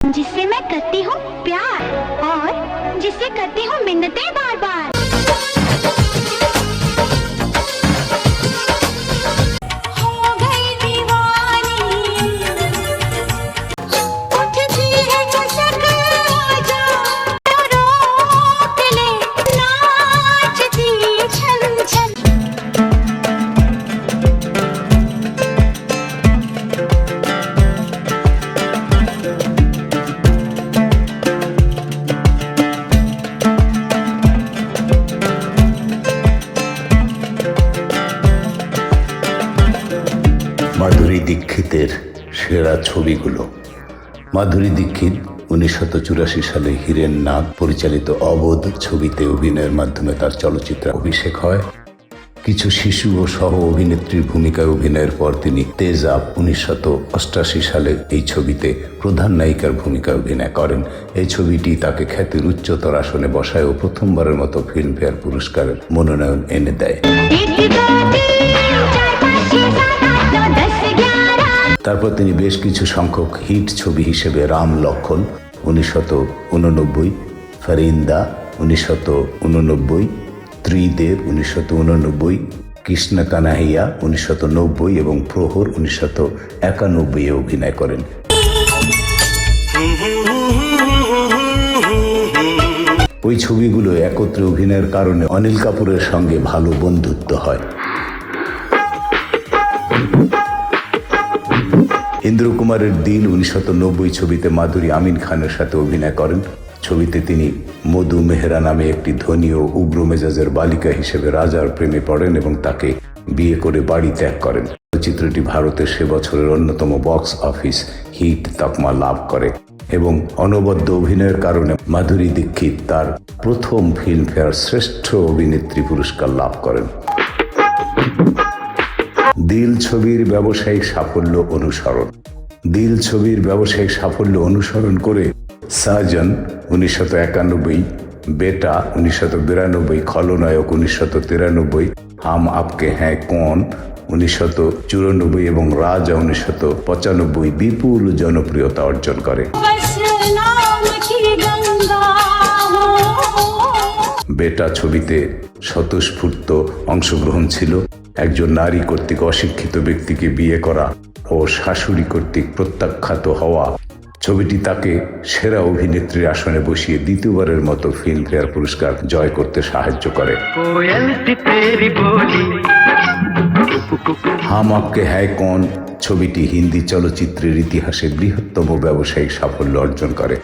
जिससे मैं करती हूँ प्यार और जिससे करती हूँ मिन्नतें बार बार দীক্ষিতের সেরা ছবিগুলো। মাধুরী দীক্ষিত উনিশশো চুরাশি সালে হীরেন নাগ পরিচালিত অবোধ ছবিতে অভিনয়ের মাধ্যমে তার চলচ্চিত্রে অভিষেক হয়। কিছু শিশু ও সহ অভিনেত্রীর ভূমিকায় অভিনয়ের পর তিনি তেজাব উনিশশত অষ্টাশি সালে এই ছবিতে প্রধান নায়িকার ভূমিকায় অভিনয় করেন। এই ছবিটি তাকে খ্যাতির উচ্চতর আসনে বসায় ও প্রথমবারের মতো ফিল্মফেয়ার পুরস্কারের মনোনয়ন এনে দেয়। তারপর তিনি বেশ কিছু সংখ্যক হিট ছবি হিসেবে রাম লক্ষণ উনিশশত উননব্বই, ফরিন্দা উনিশশত উননব্বই, ত্রিদেব উনিশশত উননব্বই কৃষ্ণ কানাহিয়া উনিশশত নব্বই এবং প্রহর উনিশশত একানব্বই এ অভিনয় করেন। ওই ছবিগুলো একত্রে অভিনয়ের কারণে অনিল কাপুরের সঙ্গে ভালো বন্ধুত্ব হয়। ইন্দ্র কুমারের দিল নব্বই ছবিতে মাধুরী আমিন খানের সাথে অভিনয় করেন। ছবিতে তিনি মধু মেহরা নামে একটি ধনী ও উগ্র মেজাজের বালিকা হিসেবে রাজার প্রেমে পড়েন এবং তাকে বিয়ে করে বাড়ি ত্যাগ করেন। চলচ্চিত্রটি ভারতের সে বছরের অন্যতম বক্স অফিস হিট তকমা লাভ করে এবং অনবদ্য অভিনয়ের কারণে মাধুরী দীক্ষিত তার প্রথম ফিল্মফেয়ার শ্রেষ্ঠ অভিনেত্রী পুরস্কার লাভ করেন। দিল ছবির ব্যবসায়িক সাফল্য অনুসরণ। দিল ছবির ব্যবসায়িক সাফল্য অনুসরণ করে সাজন উনিশশো একানব্বই বেটা উনিশশো বিরানব্বই খলনায়ক উনিশশো তিরানব্বই হাম আপকে হ্যাঁ কন উনিশশো চুরানব্বই এবং রাজা উনিশশো পঁচানব্বই বিপুল জনপ্রিয়তা অর্জন করে। বেটা ছবিতে স্বতঃস্ফূর্ত অংশগ্রহণ ছিল। একজন নারী কর্তৃক অশিক্ষিত ব্যক্তিকে বিয়ে করা ও শাশুড়ি কর্তৃক প্রত্যাখ্যাত হওয়া। ছবিটি তাকে সেরা অভিনেত্রীর আসনে বসিয়ে দ্বিতীয়বারের মতো ফিল্মফেয়ার পুরস্কার জয় করতে সাহায্য করে। হাম আপকে হ্যায় কন? ছবিটি হিন্দি চলচ্চিত্রের ইতিহাসে বৃহত্তম ব্যবসায়িক সাফল্য অর্জন করে।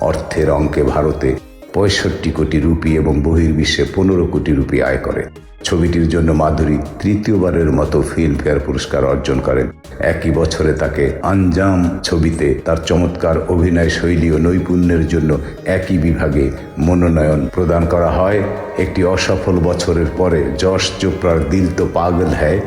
অর্থের অঙ্কে ভারতে পঁয়ষট্টি কোটি রুপি এবং বহির্বিশ্বে পনেরো কোটি রুপি আয় করে। ছবিটির জন্য মাধুরী তৃতীয়বারের মতো ফিল্মফেয়ার পুরস্কার অর্জন করেন। একই বছরে তাকে আঞ্জাম ছবিতে তার চমৎকার অভিনয় শৈলী ও নৈপুণ্যের জন্য একই বিভাগে মনোনয়ন প্রদান করা হয়। একটি অসফল বছরের পরে যশ চোপড়ার দিল তো পাগল হ্যায়।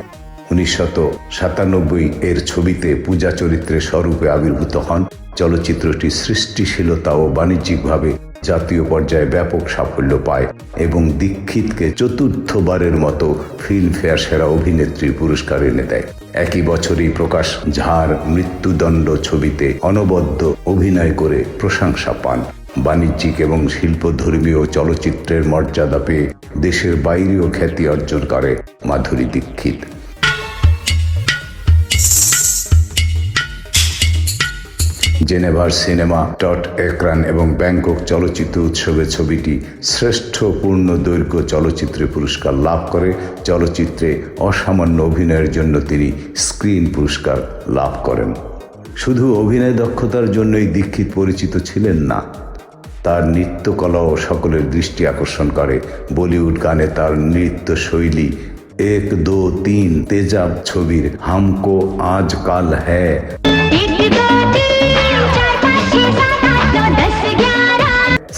উনিশশত সাতানব্বই এর ছবিতে পূজা চরিত্রে স্বরূপে আবির্ভূত হন। চলচ্চিত্রটি সৃষ্টিশীলতা ও বাণিজ্যিকভাবে জাতীয় পর্যায়ে ব্যাপক সাফল্য পায় এবং দীক্ষিতকে চতুর্থবারের মতো ফিল্মফেয়ার সেরা অভিনেত্রী পুরস্কার এনে দেয়। একই বছরই প্রকাশ ঝাড় মৃত্যুদণ্ড ছবিতে অনবদ্য অভিনয় করে প্রশংসা পান। বাণিজ্যিক এবং শিল্পধর্মীয় চলচ্চিত্রের মর্যাদা পেয়ে দেশের বাইরেও খ্যাতি অর্জন করে মাধুরী দীক্ষিত। জেনেভার সিনেমা ডট একরান এবং ব্যাংকক চলচ্চিত্র উৎসবে ছবিটি শ্রেষ্ঠ পূর্ণ দৈর্ঘ্য চলচ্চিত্রে পুরস্কার লাভ করে। চলচ্চিত্রে অসামান্য অভিনয়ের জন্য তিনি স্ক্রিন পুরস্কার লাভ করেন। শুধু অভিনয় দক্ষতার জন্যই দীক্ষিত পরিচিত ছিলেন না, তার নৃত্যকলাও সকলের দৃষ্টি আকর্ষণ করে। বলিউড গানে তার নৃত্য শৈলী এক দো তিন তেজাব ছবির হামকো আজ কাল হ্যায়।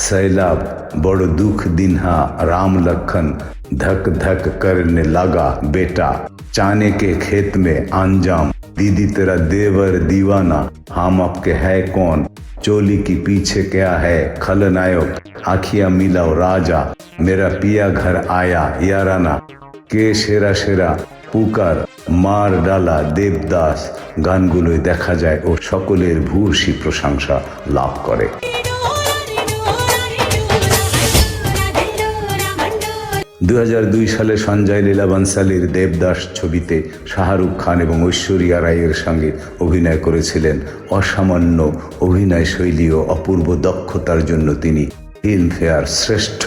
सैलाब बड़ दुख दिन्हा राम लखन धक धक करने लगा बेटा चाने के खेत में अंजाम दीदी तेरा देवर दीवाना हम आपके है कौन चोली की पीछे क्या है खलनायक आखिया मिलाओ राजा मेरा पिया घर आया याराना के शेरा शेरा पुकार মার ডালা দেবদাস গানগুলোয় দেখা যায় ও সকলের ভূয়সী প্রশংসা লাভ করে দু হাজার দুই সালে সঞ্জয় লীলা বানসালির দেবদাস ছবিতে শাহরুখ খান এবং ঐশ্বরিয়া রায়ের সঙ্গে অভিনয় করেছিলেন। অসামান্য অভিনয় শৈলী ও অপূর্ব দক্ষতার জন্য তিনি ফিল্মফেয়ার শ্রেষ্ঠ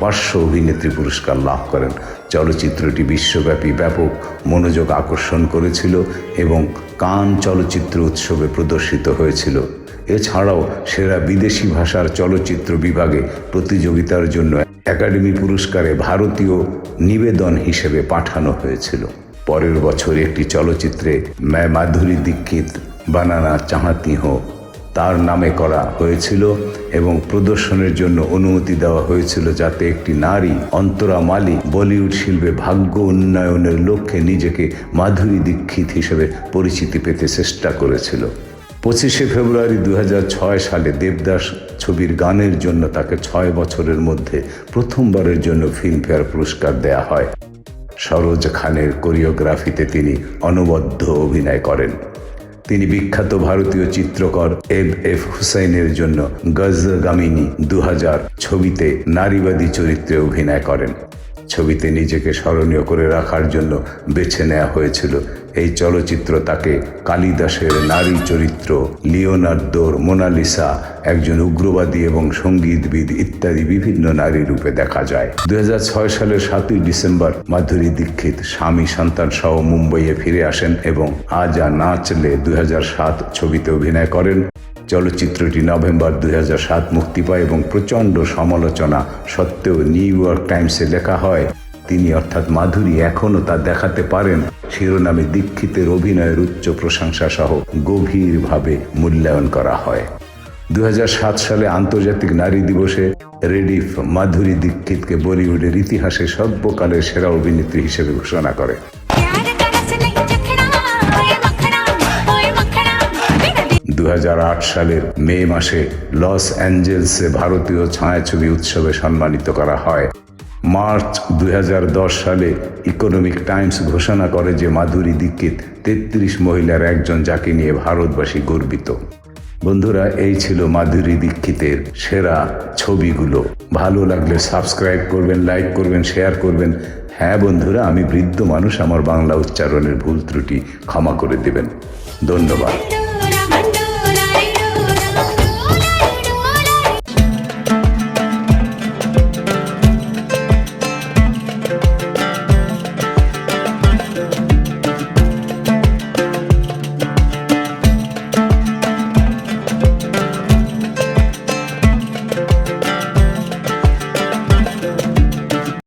পার্শ্ব অভিনেত্রী পুরস্কার লাভ করেন। চলচ্চিত্রটি বিশ্বব্যাপী ব্যাপক মনোযোগ আকর্ষণ করেছিল এবং কান চলচ্চিত্র উৎসবে প্রদর্শিত হয়েছিল। এছাড়াও সেরা বিদেশি ভাষার চলচ্চিত্র বিভাগে প্রতিযোগিতার জন্য একাডেমি পুরস্কারে ভারতীয় নিবেদন হিসেবে পাঠানো হয়েছিল। পরের বছর একটি চলচ্চিত্রে ম্যা মাধুরী দীক্ষিত, বানানা চাহাতি হো তার নামে করা হয়েছিল এবং প্রদর্শনের জন্য অনুমতি দেওয়া হয়েছিল যাতে একটি নারী অন্তরা মালিক বলিউড শিল্পে ভাগ্য উন্নয়নের লক্ষ্যে নিজেকে মাধুরী দীক্ষিত হিসেবে পরিচিতি পেতে চেষ্টা করেছিল। পঁচিশে ফেব্রুয়ারি দু হাজার ছয় সালে দেবদাস ছবির গানের জন্য তাকে ছয় বছরের মধ্যে প্রথমবারের জন্য ফিল্মফেয়ার পুরস্কার দেয়া হয়। সরোজ খানের কোরিওগ্রাফিতে তিনি অনবদ্য অভিনয় করেন। তিনি বিখ্যাত ভারতীয় চিত্রকর এব এফ হুসাইনের জন্য গজগামিনী দু হাজার ছবিতে নারীবাদী চরিত্রে অভিনয় করেন। ছবিতে নিজেকে স্মরণীয় করে রাখার জন্য বেছে নেওয়া হয়েছিল। এই চলচ্চিত্র তাকে কালিদাসের নারী চরিত্র লিওনার্দোর মোনালিসা, একজন উগ্রবাদী এবং সঙ্গীতবিদ ইত্যাদি বিভিন্ন নারী রূপে দেখা যায়। দুই হাজার ছয় সালের সাতই ডিসেম্বর মাধুরী দীক্ষিত, স্বামী সন্তান সহ মুম্বাইয়ে ফিরে আসেন এবং আজা নাচলে দুই হাজার সাত ছবিতে অভিনয় করেন। চলচ্চিত্রটি নভেম্বর হাজার সাত মুক্তি পায় এবং প্রচণ্ড সমালোচনা সত্ত্বেও নিউ ইয়র্ক টাইমসে লেখা হয়, তিনি অর্থাৎ মাধুরী এখনও তা দেখাতে পারেন। শিরোনামে দীক্ষিতের অভিনয়ের উচ্চ প্রশংসা সহ গভীরভাবে মূল্যায়ন করা হয়। দু হাজার সাত সালে আন্তর্জাতিক নারী দিবসে রেডিফ মাধুরী দীক্ষিতকে বলিউডের ইতিহাসে সর্বকালের সেরা অভিনেত্রী হিসেবে ঘোষণা করে। দু হাজার আট সালের মে মাসে লস অ্যাঞ্জেলসে ভারতীয় ছায়াছবি উৎসবে সম্মানিত করা হয়। মার্চ দু হাজার দশ সালে ইকোনমিক টাইমস ঘোষণা করে যে মাধুরী দীক্ষিত তেত্রিশ মহিলার একজন যাকে নিয়ে ভারতবাসী গর্বিত। বন্ধুরা, এই ছিল মাধুরী দীক্ষিতের সেরা ছবিগুলো। ভালো লাগলে সাবস্ক্রাইব করবেন, লাইক করবেন, শেয়ার করবেন। হ্যাঁ বন্ধুরা, আমি বৃদ্ধ মানুষ, আমার বাংলা উচ্চারণের ভুল ত্রুটি ক্ষমা করে দেবেন। ধন্যবাদ।